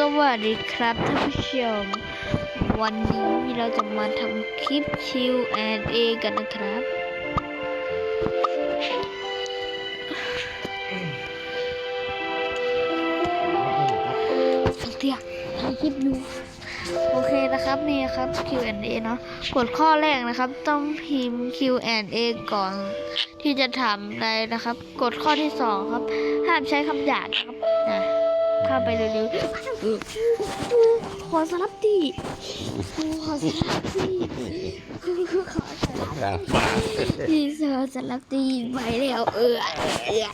สวัสดีครับท่านผู้ชม วันนี้เราจะมาทำคลิป Q&A กันนะครับเตียถ่ายคลิปอยู่โอเคนะครับนี่ครับ Q&A เนาะกดข้อแรกนะครับ ต้องพิมพ์ Q&A ก่อนที่จะถามอะไรนะครับ กดข้อที่สองครับ ห้ามใช้คำหยาบนะครับนะ ข้าไปเร็วๆขอสลับตีขอสลับตีขอสลับครับตีเซอร์สลับตีไปแล้วเออเออ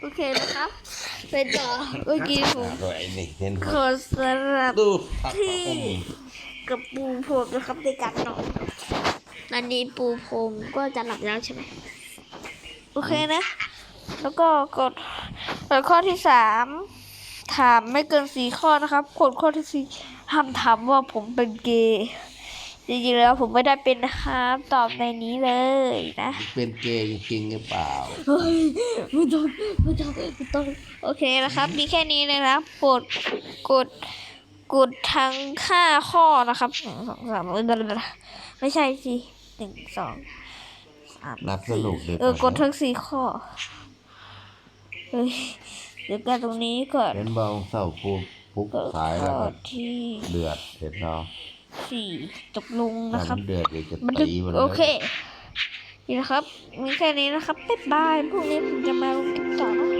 โอเคนะครับไปต่อเมื่อกี้ผมด้วยนี่เห็นขอสลับดูผักที่ผมกับปูพรมนะครับในการนอนอันนี้ปูพรมก็จะหลับแล้วใช่ไหมโอเคนะ แล้วก็กดกดข้อที่สาม ถามไม่เกินสี่ข้อนะครับกดข้อที่สี่ห้ามถามว่าผมเป็นเกย์จริงๆแล้วผมไม่ได้เป็นนะครับตอบในนี้เลยนะ เป็นเกย์จริงๆหรือเปล่าเฮ้ยไม่ต้องไม่ต้องไม่ต้องโอเคนะครับ มีแค่นี้เลยนะกดกดกดทั้งห้าข้อนะครับหนึ่งสองสามเออไม่ใช่สิหนึ่งสองสามนับสนุกเลยเออกดทั้งสี่ข้อเฮ้ย เดี๋ยวกันตรงนี้ก่อนเห็นเบาเสาปูปุ๊กกดสายข้แล้วอก็ที่เดือดเห็นเนาะสี่ตกลงถ้านะครับ มันเดือดเดี๋ยวจะบันทึกตีมันเลยโอเคนี่นะครับ มีแค่นี้นะครับบ๊ายบายพรุ่งนี้ผมจะมาลงคลิปต่อนะ